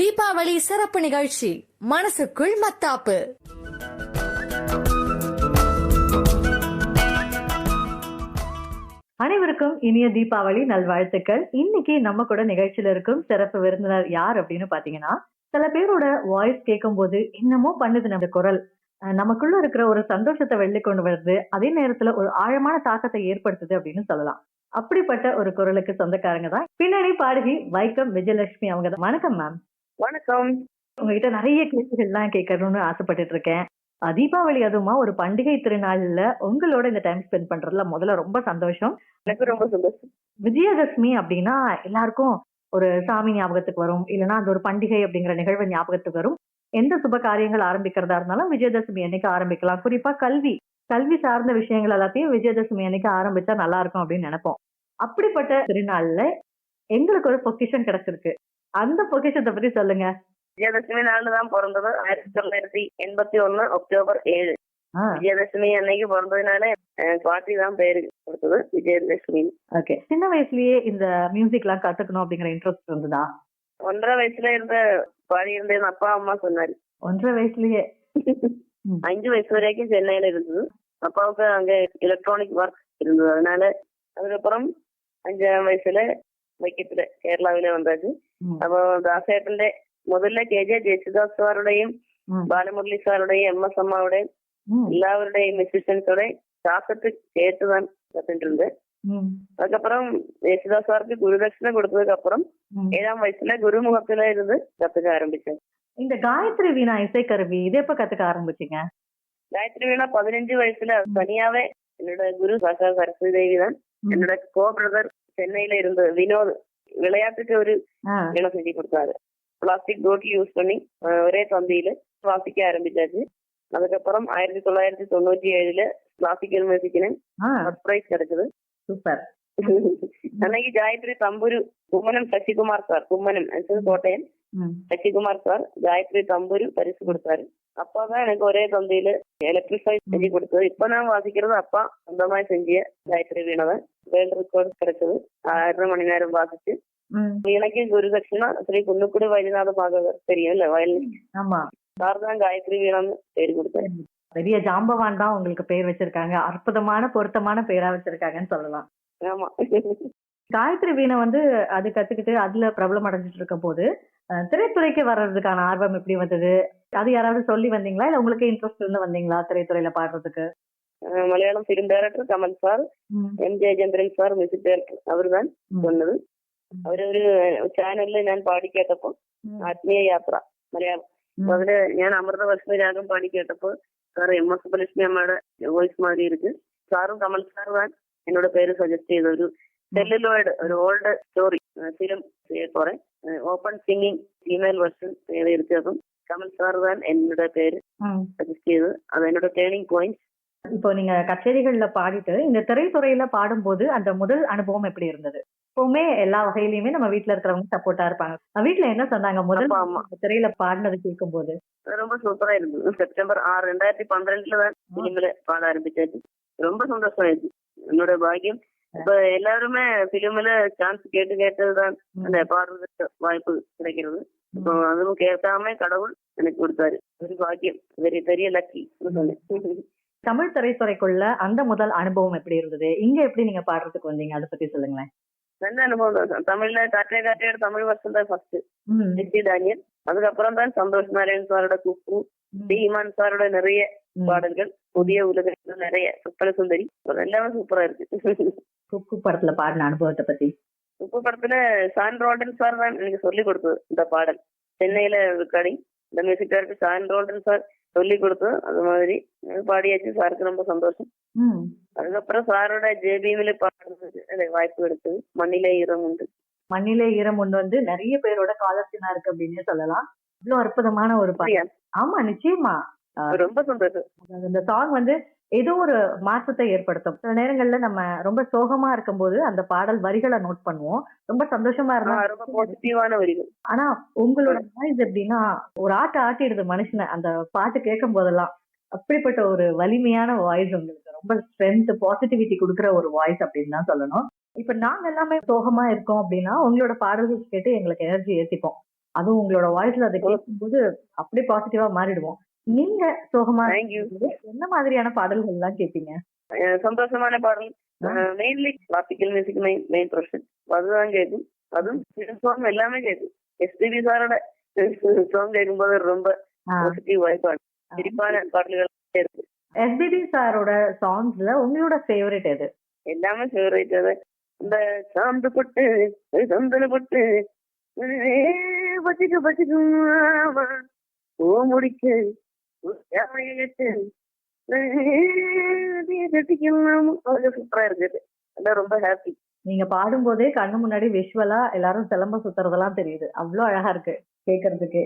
தீபாவளி சிறப்பு நிகழ்ச்சி மனசுக்குள் மத்தாப்பு. அனைவருக்கும் இனிய தீபாவளி நல்வாழ்த்துக்கள். இன்னைக்கு நம்ம கூட நிகழ்ச்சியில இருக்கும் சிறப்பு விருந்தினர் யார் அப்படின்னு பாத்தீங்கன்னா சில பேரோட வாய்ஸ் கேட்கும்போது என்னமோ பண்ணுது நம்ம குரல். நமக்குள்ள இருக்கிற ஒரு சந்தோஷத்தை வெளில கொண்டு வருது. அதே நேரத்துல ஒரு ஆழமான தாக்கத்தை ஏற்படுத்துது அப்படின்னு சொல்லலாம். அப்படிப்பட்ட ஒரு குரலுக்கு சொந்தக்காரங்க தான். பின்னணி பாடகி வைக்கம் விஜயலட்சுமி அவங்க தான். வணக்கம் மேம் வணக்கம். உங்ககிட்ட நிறைய கேள்விகள்லாம் கேட்கணும்னு ஆசைப்பட்டுட்டு இருக்கேன் தீபாவளி அதுவுமா ஒரு பண்டிகை திருநாள்ல உங்களோட இந்த டைம் ஸ்பெண்ட் பண்றதுல முதல்ல ரொம்ப சந்தோஷம். எனக்கு ரொம்ப சந்தோஷம். விஜயதசமி அப்படின்னா எல்லாருக்கும் ஒரு சாமி ஞாபகத்துக்கு வரும். இல்லைன்னா அது ஒரு பண்டிகை அப்படிங்கிற நிகழ்வு ஞாபகத்துக்கு வரும். எந்த சுப காரியங்கள் ஆரம்பிக்கிறதா இருந்தாலும் விஜயதசமி அன்னைக்கு ஆரம்பிக்கலாம். குறிப்பா கல்வி. கல்வி சார்ந்த விஷயங்கள் எல்லாத்தையும் விஜயதசமி அன்னைக்கு ஆரம்பிச்சா நல்லா இருக்கும் அப்படின்னு நினைப்போம். அப்படிப்பட்ட திருநாள்ல எங்களுக்கு ஒரு பொக்கிஷன் கிடைச்சிருக்கு. அந்த பொக்கிஷத்தை பத்தி சொல்லுங்க. விஜயதசமி நாள்ல தான் பிறந்தது. ஆயிரத்தி தொள்ளாயிரத்தி எண்பத்தி ஒண்ணு அக்டோபர் ஏழு. விஜயதசமி அன்னைக்கு பிறந்ததுனால பாட்டி தான் பேரு கொடுத்தது விஜயதசமி. ஓகே. சின்ன வயசுலயே இந்த மியூசிக் எல்லாம் கத்துக்கணும் அப்படிங்கிற இன்ட்ரெஸ்ட் இருந்ததா? ஒன்றரை வயசுல இருந்த பாடி இருந்த எங்க அப்பா அம்மா சொன்னாரு. ஒன்றரை வயசுலயே. அஞ்சு வயசு வரைக்கும் சென்னையில இருந்தது. அப்பாவுக்கு அங்க எலக்ட்ரானிக் ஒர்க் இருந்தது. அதனால அதுக்கப்புறம் அஞ்சாம் வயசுல வைக்கத்துல கேரளாவில வந்தாச்சு ம். அப்போ ദാസേട്ടന്റെ முதல்ல കെ ജെ ജേസുദാസ് സാറുടെയും ம். ബാലമുരളി സാറുടെയും എം എസ് അമ്മാവുടെയും ம். எல்லாருடையும் மியூசிஷியன்ஸோட காசட்டு கேட்டுதான் கத்துட்டு இருந்தேன் ம். அதுக்கப்புறம் യേശുദാസ് சாருக்கு குருதட்சணை கொடுத்ததுக்கு அப்புறம் ம். ஏழாம் வயசுல குருமுகத்துல இருந்து கத்துக்க ஆரம்பிச்சேன் இந்த காயத்ரி வீணா இசைக்கருவி இது எப்ப கத்துக்க ஆரம்பிச்சீங்க காயத்ரி வீணா பதினஞ்சு வயசுல தனியாவே என்னோட குரு சாக்கா சரஸ்வதி தேவி தான் ம். என்னோட கோ பிரதர் சென்னையில இருந்து வினோத் விளையாட்டுக்கு ஒரு இடம் செஞ்சு கொடுத்தாரு பிளாஸ்டிக் போட்டில் யூஸ் பண்ணி ஒரே தந்தியில வாசிக்க ஆரம்பிச்சாச்சு அதுக்கப்புறம் ஆயிரத்தி தொள்ளாயிரத்தி தொண்ணூற்றி ஏழுல கிளாசிக் யூனிவர்சிட்டின்னு ஃபர்ஸ்ட் பிரைஸ் கிடைச்சது சூப்பர் அன்னைக்கு ഗായത്രി തമ്പുരു കുമ്മനം ശശികുമാർ സാർ കുമ്മനം കോട്ടയം ശശികുമാർ സാർ ഗായത്രി തമ്പുരു പരിസു കൊടുത്താரு അപ്പാതാണ് എനിക്ക് ഒരേ തന്തയിൽ ഇലക്ട്രിഫൈ സെഞ്ചി കൊടുത്തത് ഇപ്പൊ ഞാൻ വാസിക്കുന്നത് അപ്പ സ്വന്തമായി സെഞ്ചിയ ഗായത്രി വീണത് வேர்ல்டு ரெக்கார்டு கிடைச்சது. ஆறரை மணி நேரம் வாசிச்சு. எனக்கு குருதட்சிணா ஸ்ரீ குன்னுக்குடி வைத்தியநாத பாகவதர் தெரியும்ல வயலின் ஆமா. சார் தான் காயத்ரி வீணான்னு பேர் கொடுத்தாரு பெரிய ஜாம்பவான் தான் உங்களுக்கு பேர் வச்சிருக்காங்க. அற்புதமான பொருத்தமான பேரா வச்சிருக்காங்கன்னு சொல்லலாம். ஆமா. காயத்ரி வீணை வந்து அது கத்துக்கிட்டு அதுல பிரபலம் அடைஞ்சிட்டு இருக்கும் போது திரைத்துறைக்கு வர்றதுக்கான ஆர்வம் எப்படி வந்தது? அது யாராவது சொல்லி வந்தீங்களா? இல்ல உங்களுக்கு இன்ட்ரெஸ்ட் இருந்து வந்தீங்களா? திரைத்துறையில பாடுறதுக்கு? Malayalam film director Kamal sir M Jayachandran sir music director അവർ താൻ വന്നത്. അവരൊരു ചാനലിൽ ഞാൻ പാടി കേട്ടപ്പോൾ ആത്മീയ യാത്ര മലയാളം. അതിൽ ഞാൻ അമൃത ഭക്ഷണ രാഗം പാടി സാർ എം എസ് സുബ്ബലക്ഷ്മി അമ്മയുടെ വോയിസ് മാതിരി ഇരിക്കും. സാറും കമൽ സാർ താൻ എന്നോട് പേര് സജസ്റ്റ് ചെയ്ത ഒരു സെല്ലുലോയിഡ് ഒരു ഓൾഡ് സ്റ്റോറി ഫിലിം കുറെ ഓപ്പൺ സിംഗിങ് ഫീമെയിൽ വെർഷൻ പേര് കമൽ സാർ താൻ എന്നോട് പേര് സജസ്റ്റ് ചെയ്ത് അത് എന്നോട് ടേണിംഗ് പോയിന്റ് இப்போ நீங்க கச்சேரிகள்ல பாடிட்டு இந்த திரைத்துறையில பாடும்போது அந்த முதல் அனுபவம் எப்படி இருந்தது? எப்பவுமே எல்லா வகையிலயுமே நம்ம வீட்ல இருக்கிறவங்க சப்போர்ட்டா இருப்பாங்க. வீட்ல என்ன சொன்னாங்க? முதல் திரையில பாடினது கேட்கும் போது ரொம்ப சூப்பரா இருந்தது. செப்டம்பர் ஆறு ரெண்டாயிரத்தி பன்னிரெண்டுல தான் பிலிம்ல பாட ஆரம்பிச்சாச்சு. ரொம்ப சந்தோஷம் ஆயிடுச்சு. என்னோட பாக்கியம். இப்ப எல்லாருமே பிலிம்ல சான்ஸ் கேட்டு கேட்டதுதான் அந்த பாடுறதுக்கு வாய்ப்பு கிடைக்கிறது. இப்போ அதுவும் கேட்காம கடவுள் எனக்கு கொடுத்தாரு. ஒரு பாக்கியம். வெரி பெரிய லக்கி. சொன்னேன் தமிழ் திரைத்துறைக்குள்ள அந்த முதல் அனுபவம் எப்படி இருந்தது? இங்க எப்படி நீங்க பாடுறதுக்கு வந்தீங்க? அதை பத்தி சொல்லுங்களேன். நல்ல அனுபவம் தான்? தமிழ்ல காற்றே காற்றையோட தமிழ் வருஷம் தான் ஃபர்ஸ்ட் நித்தி தானியல் அதுக்கப்புறம் தான் சந்தோஷ் நாராயண் சாரோட குப்பு டி இமான் சாரோட நிறைய. பாடல்கள் புதிய உலகத்துல நிறைய. சுப்பர சுந்தரி. எல்லாமே சூப்பரா இருக்கு. குக்கு படத்துல பாடின அனுபவத்தை பத்தி. உப்பு படத்துல சான் ரோல்டன் சார் தான் எனக்கு சொல்லி கொடுத்தது இந்த பாடல். சென்னையில ரெக்கார்டிங் இந்த music director Sean Roldan sir சொல்லி கொடுத்தது அது மாதிரி பாடியாச்சு. சாருக்கு ரொம்ப சந்தோஷம். அதுக்கப்புறம் சாரோட ஜேபிஎம்ல பாடுறதுக்கு எனக்கு வாய்ப்பு கிடைச்சது மண்ணிலே ஈரம் உண்டு. மண்ணிலே ஈரம் ஒண்ணு வந்து நிறைய பேரோட காலத்தினா இருக்கு அப்படின்னே சொல்லலாம். இவ்வளவு அற்புதமான ஒரு அப்படியா? ஆமா நிச்சயமா. ரொம்ப சந்தோஷம். இந்த சாங் வந்து ஏதோ ஒரு மாற்றத்தை ஏற்படுத்தும். சில நேரங்கள்ல நம்ம ரொம்ப சோகமா இருக்கும்போது அந்த பாடல் வரிகளை நோட் பண்ணுவோம். ரொம்ப சந்தோஷமா இருந்தா ரொம்ப பாசிட்டிவான வரிகள். ஆனா உங்களோட வாய்ஸ் எப்படின்னா ஒரு ஆட்ட ஆட்டிடுது மனுஷனை அந்த பாட்டு கேட்கும் போதெல்லாம் அப்படிப்பட்ட ஒரு வலிமையான வாய்ஸ் உங்களுக்கு. ரொம்ப ஸ்ட்ரென்த் பாசிட்டிவிட்டி கொடுக்குற ஒரு வாய்ஸ் அப்படின்னு தான் சொல்லணும். இப்ப நாங்க எல்லாமே சோகமா இருக்கோம் அப்படின்னா உங்களோட பாடல்கள் கேட்டு எங்களுக்கு எனர்ஜி ஏத்திப்போம். அதுவும் உங்களோட வாய்ஸ்ல அதை கேட்கும்போது அப்படியே பாசிட்டிவா மாறிடுவோம். நீங்க சோகமா என்ன மாதிரியான பாடல்கள் எல்லாம் கேட்பீங்க சந்தோஷமான பாடல். Mainly classical music main main profession அதுதான் கேட்கும் அதுவும் சாங் எல்லாமே கேட்கும் எஸ்பிபி சாரோட சாங் கேட்கும்போது ரொம்ப பாசிட்டிவ் வாய்ப்பாடு சிரிப்பான பாடல்கள் இருக்கு. எஸ்பிபி சாரோட சாங்ஸ்ல உங்களோட ஃபேவரட் எது? எல்லாமே ஃபேவரேட் அது இந்த சாந்து பொட்டு சந்தன பொட்டு பச்சிக்கு பச்சிக்கு ஓ முடிக்கு. சூப்பரா இருக்குது அதான் ரொம்ப ஹாப்பி நீங்க பாடும்போதே கண்ணு முன்னாடி விஷுவலா எல்லாரும் சிலம்ப சுத்துறதெல்லாம் தெரியுது. அவ்வளவு அழகா இருக்கு கேக்குறதுக்கு.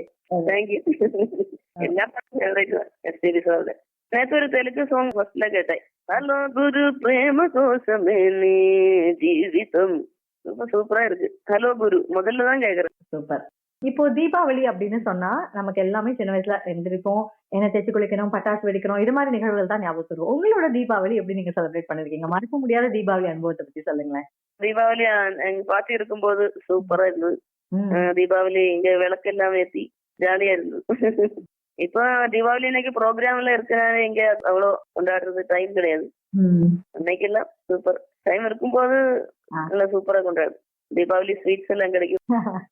நேற்று ஒரு தெலுங்கு சாங் ஃபர்ஸ்ட்ல கேட்டேன். ஹலோ குரு பிரேம கோசமே ஜீவிதம். ரொம்ப சூப்பரா இருக்கு. ஹலோ குரு முதல்ல தான் கேக்குறேன். சூப்பர். இப்போ தீபாவளி அப்படின்னு சொன்னா நமக்கு எல்லாமே சின்ன வயசுல எந்திரிப்போம் எண்ணெய் தேய்ச்சி குளிக்கணும் பட்டாசு வெடிக்கணும் இது மாதிரி நிகழ்வுகள் தான் ஞாபகம் வரும் உங்களோட தீபாவளி எப்படி நீங்க செலிப்ரேட் பண்ணிருக்கீங்க? மறக்க முடியாத தீபாவளி அனுபவத்தை பத்தி சொல்லுங்களேன். தீபாவளி எங்க பாட்டி இருக்கும்போது சூப்பரா இருந்தது. தீபாவளி இங்க விளக்கு எல்லாம் ஏத்தி ஜாலியா இருந்தது. இப்போ தீபாவளி அன்னைக்கு ப்ரோக்ராம்ல இருக்கனால இங்க அவ்வளோ கொண்டாடுறது டைம் கிடையாது. ம். அன்னைக்கெல்லாம் சூப்பர் டைம் இருக்கும்போது. நல்லா சூப்பரா கொண்டாடு தீபாவளி ஸ்வீட்ஸ் எல்லாம் கிடைக்கும்.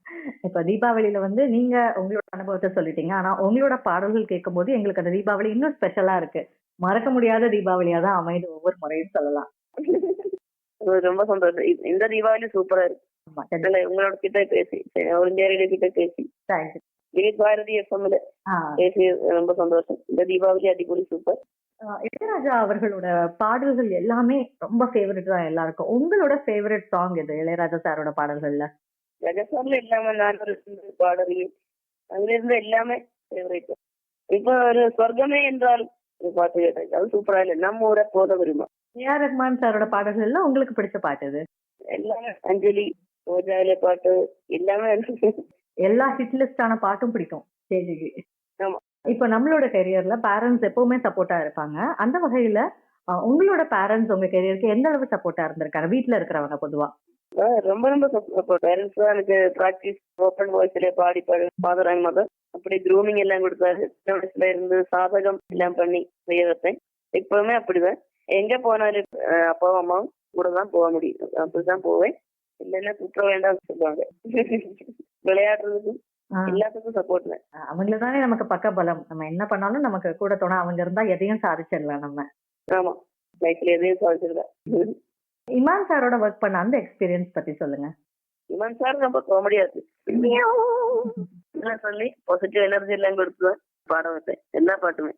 இப்ப தீபாவளியில வந்து நீங்க உங்களோட அனுபவத்தை சொல்லிட்டீங்க. ஆனா உங்களோட பாடல்கள் கேட்கும்போது எங்களுக்கு அந்த தீபாவளி இன்னும் ஸ்பெஷலா இருக்கு. மறக்க முடியாத தீபாவளியா தான் அமைது ஒவ்வொரு முறையும் சொல்லலாம். ரொம்ப சந்தோஷம். இந்த தீபாவளி சூப்பரா இருக்கு. உங்களோட கிட்ட பேசி ஒளிஞ்சேரியில கிட்ட பேசி. விவேக் பாரதி எஃப்எம்ல பேசி ரொம்ப சந்தோஷம். இந்த தீபாவளி அடிப்பொலி சூப்பர் இளையராஜா அவர்களோட பாடல்கள் எல்லாமே ரொம்ப ஃபேவரட் தான் எல்லாருக்கும். உங்களோட ஃபேவரட் சாங் எது? இளையராஜா சாரோட பாடல்கள்ல. ரகசார்ல இல்லாம நான் ஒரு சிந்து பாடல் அதுல இருந்து எல்லாமே ஃபேவரேட் இப்போ ஒரு சொர்க்கமே என்றால் பாட்டு கேட்டாச்சு அது சூப்பரா இல்லை. நம்ம ஊரை போத வருமா ஏஆர் ரஹ்மான் சாரோட பாடல்கள்ல உங்களுக்கு பிடிச்ச பாட்டு எது? எல்லாமே அஞ்சலி ரோஜாவில பாட்டு எல்லாமே. எல்லா ஹிட் லிஸ்டான பாட்டும் பிடிக்கும். ஸ்டேஜுக்கு ஆமா. இப்போ நம்மளோட கெரியர்ல பேரண்ட்ஸ் எப்பவுமே சப்போர்ட்டா இருப்பாங்க. அந்த வகையில உங்களோட பேரண்ட்ஸ் உங்க கெரியருக்கு எந்த அளவு சப்போர்ட்டா இருந்திருக்காங்க? வீட்ல இருக்கிறவங்க பொதுவா. ரொம்ப ரொம்ப சப்போர்ட் பேரண்ட்ஸ் தான் எனக்கு ப்ராக்டிஸ் ஓப்பன் வாய்ஸ்ல பாடி பாடு ஃபாதர் அண்ட் மதர் அப்படி க்ரூமிங் எல்லாம் கொடுத்தாரு சின்ன வயசுல இருந்து சாதகம் எல்லாம் பண்ணி செய்ய வைப்பேன். எப்பவுமே அப்படிதான். எங்க போனாலும் அப்பாவும் அம்மாவும் கூட தான் போக முடியும். அப்படிதான் போவேன். இல்லைன்னா குற்ற வேண்டாம்னு சொல்லுவாங்க. விளையாடுறதுக்கும் எல்லாத்துக்கும் சப்போர்ட் அவங்கள தானே நமக்கு பக்க பலம். நம்ம என்ன பண்ணாலும் நமக்கு கூட துணை அவங்க இருந்தா எதையும் சாதிச்சிடலாம் நம்ம. ஆமா. லைஃப்ல எதையும் சாதிச்சிருக்கேன் இமான் சாரோட ஒர்க் பண்ண அந்த எக்ஸ்பீரியன்ஸ் பத்தி சொல்லுங்க. இவன் சார் ரொம்ப காமெடியா இருக்கு. சொல்லி? பாசிட்டிவ் எனர்ஜி எல்லாம் கொடுத்து பாட வைப்பேன் எல்லா பாட்டுமே.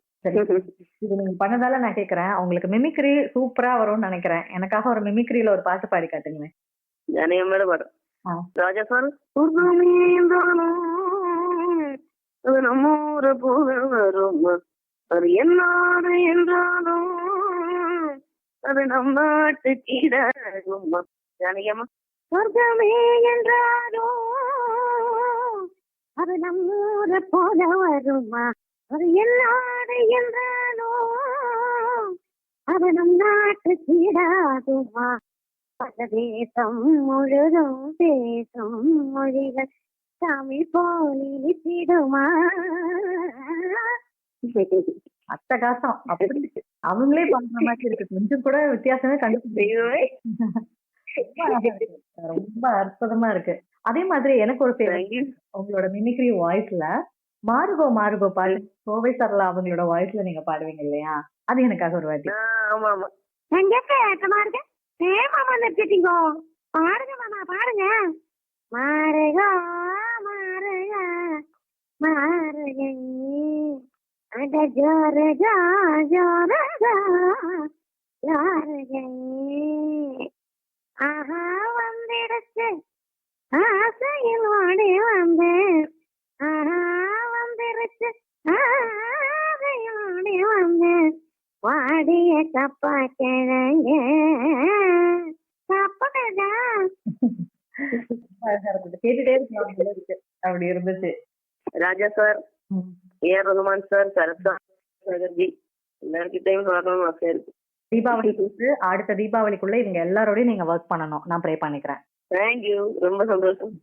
இது நீங்க பண்ணதால நான் கேக்குறேன். உங்களுக்கு மிமிக்ரி சூப்பரா வரும்னு நினைக்கிறேன். எனக்காக ஒரு மிமிக்ரியில ஒரு பாட்டு பாடி காட்டுங்க ஜானகம் மேல பாடம். ராஜா சார் நம்மூர நம்ம போல வரும். அது என்னாது என்றாலும் அது நம் நாட்டு கீழாகும். ஜானகியம்மா சொர்க்கமே என்றாலும் அது நம்மூர போல வருமா? அது எல்லாரு என்றாலும் அது நம் நாட்டு கீழாகுமா? பல தேசம் முழுதும் பேசும் மொழிகள் தமிழ் போல் இனித்திடுமா அட்டகாசம் அப்படி அவங்களே பண்ற மாதிரி இருக்கு. கொஞ்சம் கூட வித்தியாசமே கண்டுபிடிச்சு ரொம்ப அற்புதமா இருக்கு. அதே மாதிரி எனக்கு ஒரு உங்களோட மிமிக்ரி வாய்ஸ்ல மாறுகோ மாறுகோ பாடு கோவை சரலா அவங்களோட வாய்ஸ்ல நீங்க பாடுவீங்க இல்லையா? அது எனக்காக ஒரு வாட்டி. ஆமா ஆமா. ஏ மாமா பாடுங்க மாறுகா. மாறுகை அட ஜோரகா ஜோரகா ஜோரகை ஆஹா வந்திடுச்சு ஆசையில் ஓடி வந்தேன் ஆஹா வந்துருச்சு ஆசையில் ஓடி வந்தேன் வாடிய கப்பா கிழங்க கப்படா அழகா இருந்தது கேட்டுட்டே இருக்கலாம் போல இருக்கு அப்படி இருந்துச்சு Raja sir. A R Rahman sir Sarath sir சகர்ஜி எல்லாருக்கிட்டையும் வரணும்னு ஆசையா இருக்கு தீபாவளிக்கு அடுத்த தீபாவளிக்குள்ள இவங்க எல்லாரோடையும் நீங்க ஒர்க் பண்ணணும். நான் ப்ரே பண்ணிக்கிறேன். தேங்க்யூ ரொம்ப சந்தோஷம்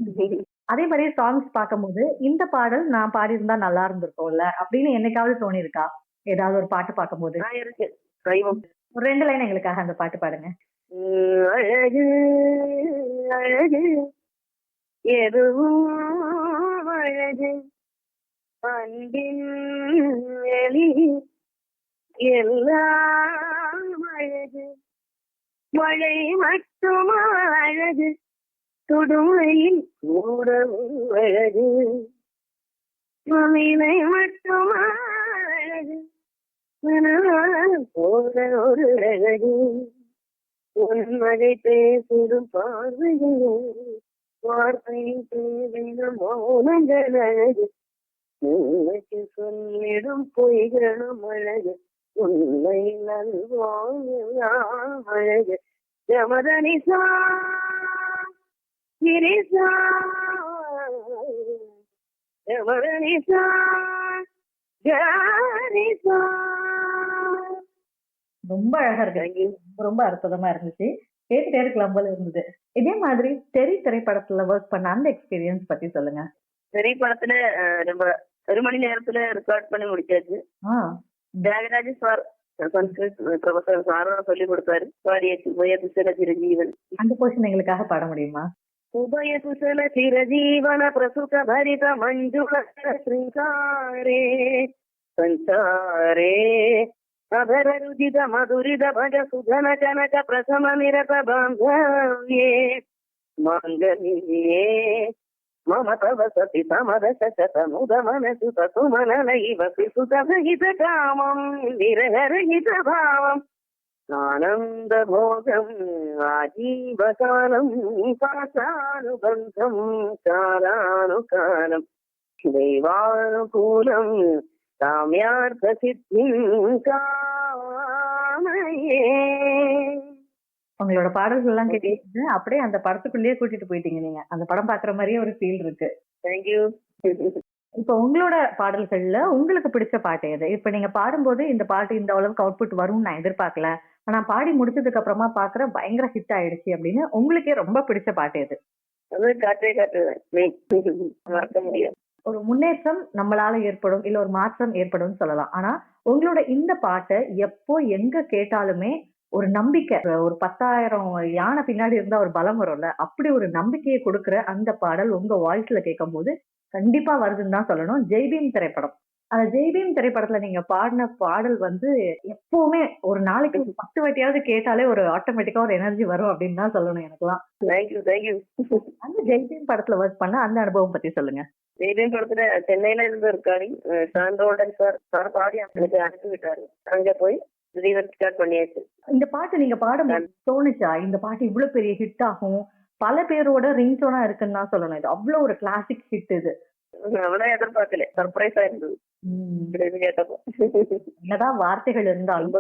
அதே மாதிரி சாங்ஸ் பார்க்கும்போது இந்த பாடல் நான் பாடியிருந்தா நல்லா இருந்திருக்கும்ல? அப்படின்னு என்னைக்காவது தோணி இருக்கா ஏதாவது ஒரு பாட்டு பார்க்கும்போது? இருக்கு. ஒரு ரெண்டு லைன் எங்களுக்காக அந்த பாட்டு பாடுங்க. அழகு அழகு எதுவும் அன்பின் எலி எல்லாம் அழகு மழை மட்டும் அழகு துடுமையில் கூடவும் அழகு மமினை மட்டும் அழகு மனதால் ஒரு அழகு உன்மழை பேசிடும் பார்வையில் வார்த்தையின் தேவையின மௌனங்கள் அழகு உண்மைக்கு சொல்லிடும் பொய்களும் அழகு உண்மை நல்வாழ்லாம் அழகு ஜமதனிசா கிரிசா ஜமதனிசா ஜானிசா ரொம்ப அழகா இருக்கு. ரொம்ப அற்புதமா இருந்துச்சு. கேட்டுட்டே இருக்கலாம் போல இருந்தது. இதே மாதிரி தெரி திரைப்படத்துல ஒர்க் பண்ண அந்த எக்ஸ்பீரியன்ஸ் பத்தி சொல்லுங்க. பெரிய படத்துல அஹ், நம்ம ஒரு மணி நேரத்துல ரெக்கார்ட் பண்ணி முடிச்சாச்சு தியாகராஜ சார் சன்ஸ்கிரிட் ப்ரொஃபசர் சாரோட சொல்லி கொடுத்தாரு உபயகுசல சிரஜீவன் அந்த போர்ஷன் எங்களுக்காக பாட முடியுமா உபயகுசல சிரஜீவன பிரசுத பரித மஞ்சுள ஸ்ரீகாரே சஞ்சாரே அபரருதித மதுரித பக சுதன கனக பிரசம நிரத பாந்தவ்யே மாங்கல்யே మమ తవ సతి సమరస శతముద మనసు సుమనలైవ సుతరహిత కామం విరహరహిత భావం ఆనంద భోగం ఆజీవకాలం పాసానుబంధం కాలానుకాలం దైవానుకూలం కామ్యార్థ సిద్ధిం కామయే உங்களோட பாடல்கள் எல்லாம் கேட்டு அப்படியே அந்த படத்துக்குள்ளேயே கூட்டிட்டு போயிட்டீங்க நீங்க. அந்த படம் பாக்குற மாதிரியே ஒரு ஃபீல் இருக்கு. தேங்க்யூ இப்போ உங்களோட பாடல்கள்ல உங்களுக்கு பிடிச்ச பாட்டு எது? இப்ப நீங்க பாடும்போது இந்த பாட்டு இந்த அளவுக்கு அவுட்புட் வரும்னு நான் எதிர்பார்க்கல. ஆனா பாடி முடிச்சதுக்கு அப்புறமா பாக்குற பயங்கர ஹிட் ஆயிடுச்சு அப்படின்னு உங்களுக்கே ரொம்ப பிடிச்ச பாட்டு எது? ஒரு முன்னேற்றம் நம்மளால ஏற்படும் இல்ல ஒரு மாற்றம் ஏற்படும் சொல்லலாம். ஆனா உங்களோட இந்த பாட்டை எப்போ எங்க கேட்டாலுமே ஒரு நம்பிக்கை. ஒரு பத்தாயிரம் யானை பின்னாடி இருந்தா ஒரு பலம் வரும்ல அப்படி ஒரு நம்பிக்கையை கொடுக்கிற அந்த பாடல் உங்க வாய்ஸ்ல கேட்கும் போது கண்டிப்பா வருதுன்னு தான் சொல்லணும். ஜெய்பீம் திரைப்படம். அந்த ஜெய்பீம் திரைப்படத்துல நீங்க பாடின பாடல் வந்து எப்பவுமே ஒரு நாளைக்கு ஒரு பத்து வாட்டியாவது கேட்டாலே ஒரு ஆட்டோமேட்டிக்கா ஒரு எனர்ஜி வரும் அப்படின்னு தான் சொல்லணும் எனக்குலாம். தேங்க்யூ தேங்க்யூ அந்த ஜெய்பீம் படத்துல ஒர்க் பண்ண அந்த அனுபவம் பத்தி சொல்லுங்க. ஜெய்பீம் படத்துல சென்னையில இருந்து இருக்காரு சாந்தோடன் சார் சார் பாடி எனக்கு அனுப்பி விட்டாரு. அங்க போய் பண்ணியாச்சு. இந்த பாட்டு நீங்க பாடும்போது தோணுச்சா? இந்த பாட்டு இவ்வளவு பெரிய ஹிட் ஆகும்? பல பேரோட ரிங்டோனா இருக்குன்னு தான் சொல்லணும். இது அவ்வளவு ஒரு கிளாசிக் ஹிட் இது. அவ்வளவு எதிர்பார்க்கல. சர்ப்ரைஸா இருந்தது. என்னதான் வார்த்தைகள் இருந்தாலும்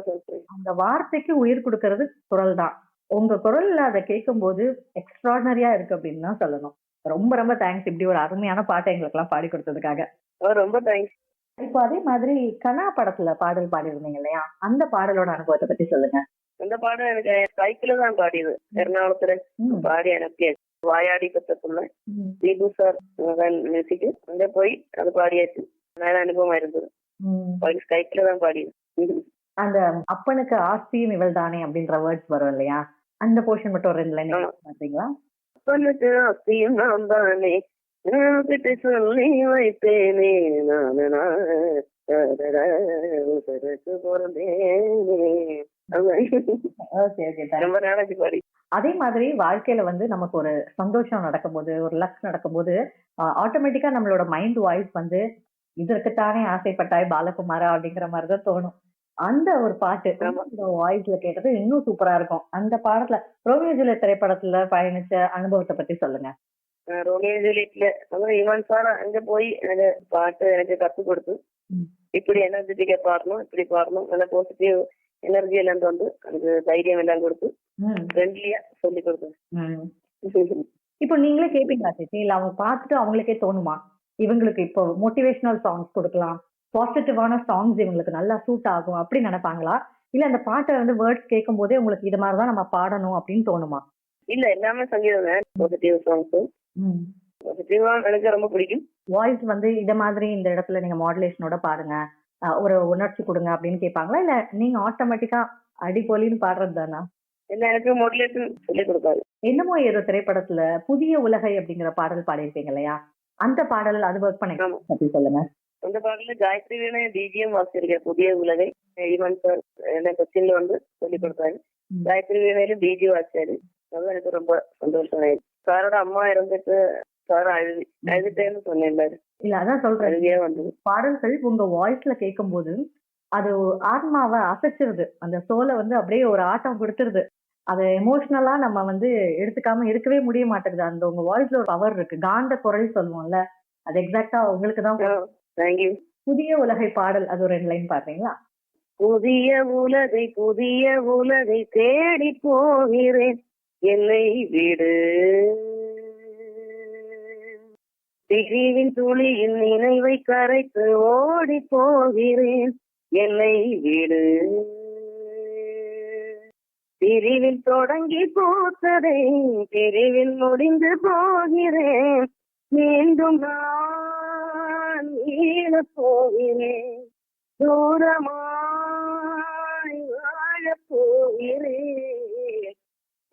அந்த வார்த்தைக்கு உயிர் கொடுக்கறது குரல் தான். உங்க குரல்ல அதை கேட்கும்போது எக்ஸ்ட்ராடனரியா இருக்கு அப்படின்னு தான் சொல்லணும். ரொம்ப ரொம்ப தேங்க்ஸ் இப்படி ஒரு அருமையான பாட்டை எங்களுக்கு எல்லாம் பாடி கொடுத்ததுக்காக. ரொம்ப தேங்க்ஸ் இப்போ அதே மாதிரி கனா படத்துல பாடல் பாடியிருந்தீங்க இல்லையா? அந்த பாடலோட அனுபவத்தை பத்தி சொல்லுங்க. அந்த பாடம் எனக்கு சைக்கிள் தான் பாடியது. எர்ணாகுளத்துல ம், பாடி அனுப்பியாச்சு வாயாடி ம், தீபு சார் மியூசிக் அங்க போய் அது பாடியாச்சு. நல்ல அனுபவமா இருந்தது. சைக்கிள் தான் பாடியது. அந்த அப்பனுக்கு ஆஸ்தியும் இவள் தானே அப்படின்ற வேர்ட்ஸ் வரும் இல்லையா? அந்த போர்ஷன் மட்டும் ஒரு ரெண்டு லைன். பாத்தீங்களா? சொல்லுக்கு ஆஸ்தியும் நான் தானே கிட்ட சொல்லி வைத்தேனே நானு பிறந்தேனே அதே மாதிரி வாழ்க்கையில வந்து நமக்கு ஒரு சந்தோஷம் நடக்கும்போது ஒரு லக் நடக்கும்போது ஆட்டோமேட்டிக்கா நம்மளோட மைண்ட் வாய்ஸ் வந்து இதற்குத்தானே ஆசைப்பட்டாய் பாலகுமாரா அப்படிங்கிற மாதிரிதான் தோணும் அந்த ஒரு பாட்டு வாய்ஸ்ல கேட்டது இன்னும் சூப்பரா இருக்கும் அந்த பாடத்துல ரோமியோ ஜூலியட் திரைப்படத்துல பயணிச்ச அனுபவத்தை பத்தி சொல்லுங்க அதான் இவன் சார் அங்க போய் எனக்கு பாட்டு எனக்கு கத்து கொடுத்து ம். இப்படி எனர்ஜெட்டிக்கா பாடணும் இப்படி பாடணும் நல்ல பாசிட்டிவ் எனர்ஜி எல்லாம் வந்து எனக்கு தைரியம் எல்லாம் கொடுத்து ஃப்ரெண்ட்லியா சொல்லி கொடுத்தேன். இப்போ நீங்களே கேப்பீங்களா சேச்சி இல்ல அவங்க பார்த்துட்டு அவங்களுக்கே தோணுமா இவங்களுக்கு இப்போ மோட்டிவேஷனல் சாங்ஸ் கொடுக்கலாம் பாசிட்டிவான சாங்ஸ் இவங்களுக்கு நல்லா சூட் ஆகும் அப்படி நினைப்பாங்களா இல்ல அந்த பாட்டை வந்து வேர்ட்ஸ் கேட்கும் போதே உங்களுக்கு இது மாதிரி தான் நம்ம பாடணும் அப்படின்னு தோணுமா இல்ல எல்லாமே சங்கீதம் பாசிட்டிவ் சாங்ஸ் எனக்கு ரொம்ப பிடிக்கும். வாய்ஸ் வந்து இத மாதிரி இந்த இடத்துல நீங்க மாடுலேஷனோட பாடுங்க அஹ் ஒரு உணர்ச்சி கொடுங்க அப்படின்னு கேட்பாங்களா? இல்ல நீங்க ஆட்டோமேட்டிக்கா அடிப்பொலின்னு பாடுறது தானா? இல்ல எனக்கு மோட்டிவேஷன் சொல்லி கொடுக்காது. என்னமோ ஏதோ திரைப்படத்துல புதிய உலகை அப்படிங்கிற பாடல் பாடியிருக்கீங்க இல்லையா? அந்த பாடல் அது ஒர்க் பண்ணி ஆமா. பத்தி சொல்லுங்க. அந்த பாடல காயத்ரி வீணை டிஜிஎம் வாசிச்சிருக்கேன் புதிய உலகை ஈவன் சார் என்ன கொச்சின்ல வந்து சொல்லி கொடுத்தாரு. காயத்ரி வீணையில டிஜி வாசிச்சாரு. அது எனக்கு ரொம்ப சந்தோஷம். ஆயிடுச்சு சாரோட அம்மா இறந்துட்டு சார் அழுது அழுதுட்டேன்னு இல்ல அதான் சொல்றேன். அழுதியே வந்தது. பாடல்கள் உங்க வாய்ஸ்ல கேட்கும்போது அது ஆத்மாவை அசைச்சிருது. அந்த சோலை வந்து அப்படியே ஒரு ஆட்டம் கொடுத்துருது. அதை எமோஷனலா நம்ம வந்து எடுத்துக்காம இருக்கவே முடிய மாட்டேங்குது. அந்த உங்க வாய்ஸ்ல ஒரு பவர் இருக்கு. காந்த குரல் சொல்லுவோம்ல அது எக்ஸாக்டா உங்களுக்கு தான் புதிய உலகை பாடல் அது ஒரு ரெண்டு லைன் பாடுறீங்களா? புதிய உலகை புதிய உலகை தேடி போகிறேன். என்னை விடு. பிரிவின் துளியின் நினைவை கரைத்து ஓடி போகிறேன். என்னை விடு. பிரிவில் தொடங்கி போத்ததை பிரிவில் முடிந்து போகிறேன். மீண்டும் நான் போகிறேன். தூரமாய் வாழப் போகிறேன்.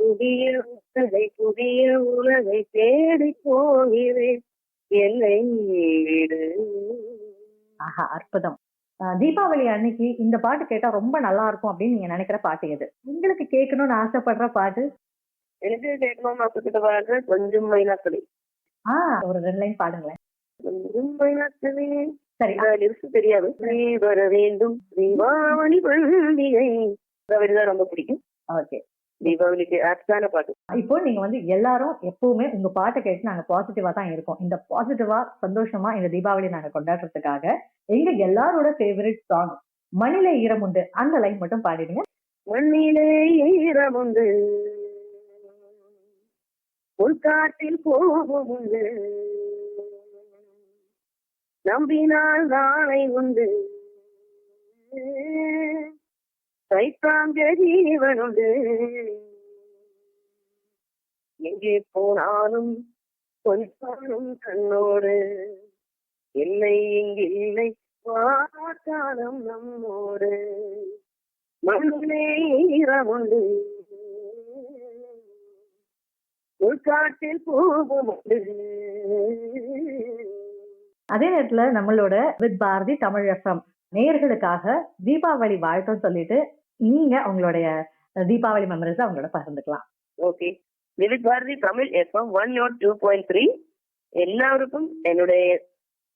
புதிய உலகை புதிய உலகை தேடி போகிறேன். என்னை விடு ஆஹா அற்புதம். தீபாவளி அன்னைக்கு இந்த பாட்டு கேட்டா ரொம்ப நல்லா இருக்கும் அப்படின்னு நீங்க நினைக்கிற பாட்டு எது? உங்களுக்கு கேட்கணும்னு ஆசைப்படுற பாட்டு? எனக்கு கேட்கணும் ஆசைப்பட்ட பாட்டு கொஞ்சம் மைனாக்களி. ஆஹ் ஒரு ரெண்டு லைன் பாடுங்களேன். கொஞ்சம் மைனாக்களி. சரி. லிரிக்ஸ் தெரியாது. நீ வர வேண்டும். தீபாவளி பண்டிகை. வரிதான் ரொம்ப பிடிக்கும். ஓகே. தீபாவளிக்கு ஆப்டான பாட்டு. இப்போ நீங்க வந்து எல்லாரும் எப்பவுமே உங்க பாட்டை கேட்டு நாங்க பாசிட்டிவா தான் இருக்கோம். இந்த பாசிட்டிவா சந்தோஷமா இந்த தீபாவளி நாங்க கொண்டாடுறதுக்காக எங்க எல்லாரோட ஃபேவரட் சாங் மணில ஈரம் உண்டு அந்த லைன் மட்டும் பாடிடுங்க. மண்ணிலே ஈரமுண்டு உள்காட்டில் கோபம் உண்டு நம்பினால் நாளை உண்டு. கைத்தாங்க ஜீவன் எங்கே போனாலும் கொஞ்சாலும் கண்ணோடு இல்லை இங்கில்லை வாக்காலம் நம்மோடு. மண்ணிலே ஈரமுண்டு. உள்காட்டில் பூவும் உண்டு அதே நேரத்துல நம்மளோட வித் பாரதி தமிழ் எஃப்எம் நேயர்களுக்காக தீபாவளி வாழ்த்தும் சொல்லிட்டு நீங்க உங்களுடைய தீபாவளி மெமரிஸ் அவங்களோட பகிர்ந்துக்கலாம். Okay Vividh Bharati Tamil FM one naught two point three எல்லாருக்கும் என்னுடைய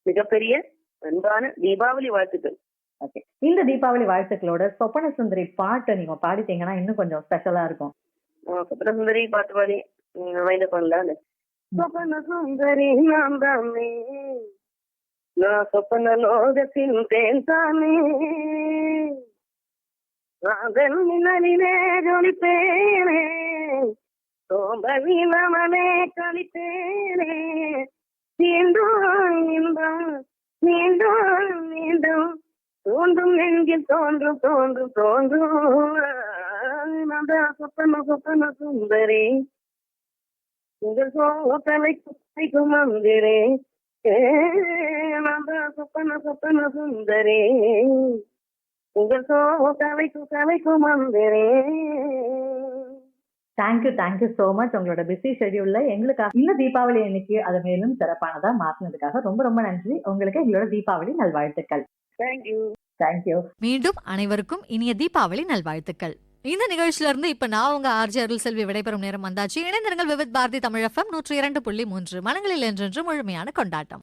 மிகப்பெரிய அன்பான தீபாவளி வாழ்த்துக்கள். ஓகே இந்த தீபாவளி வாழ்த்துக்களோட சொப்பன சுந்தரி பாட்டை நீங்க பாடிட்டீங்கன்னா இன்னும் கொஞ்சம் ஸ்பெஷலா இருக்கும். சுப்ர சுந்தரி பாட்டு பாடி வைந்த பண்ணலாம் சொப்பன சுந்தரி நான் தானே. நான் சொப்பன லோகத்தின் தேன் தானே. ராதன் மின்னலிலே ஜொலிப்பேனே சோம்பல் இல்லாமலே கழிப்பேனே மீண்டும் இன்பம் மீண்டும் மீண்டும் தோன்றும் நெஞ்சில் தோன்றும் தோன்றும் தோன்றும். நந்த சொப்பன சொப்பன சுந்தரி உங்கள் சோத்தலை குத்தைக்கும் மந்திரே. நந்த சொப்பன சொப்பன சுந்தரே. Thank you thank you so much உங்களோட பிஸி ஷெடியூல்ல எங்களுக்காக இந்த தீபாவளி அன்னைக்கு அதை மேலும் சிறப்பானதா மாத்தினதுக்காக ரொம்ப ரொம்ப நன்றி. உங்களுக்கு எங்களோட தீபாவளி நல்வாழ்த்துக்கள். தேங்க்யூ தேங்க்யூ மீண்டும் அனைவருக்கும் இனிய தீபாவளி நல்வாழ்த்துக்கள். இந்த நிகழ்ச்சியில இருந்து இப்ப நான் உங்க ஆர்ஜி அருள் செல்வி விடைபெறும் நேரம் வந்தாச்சு. இணைந்திருங்கள் விவித் பாரதி தமிழ் எஃப்எம் நூற்றி இரண்டு புள்ளி மூன்று. மனங்களில் என்றென்று முழுமையான கொண்டாட்டம்.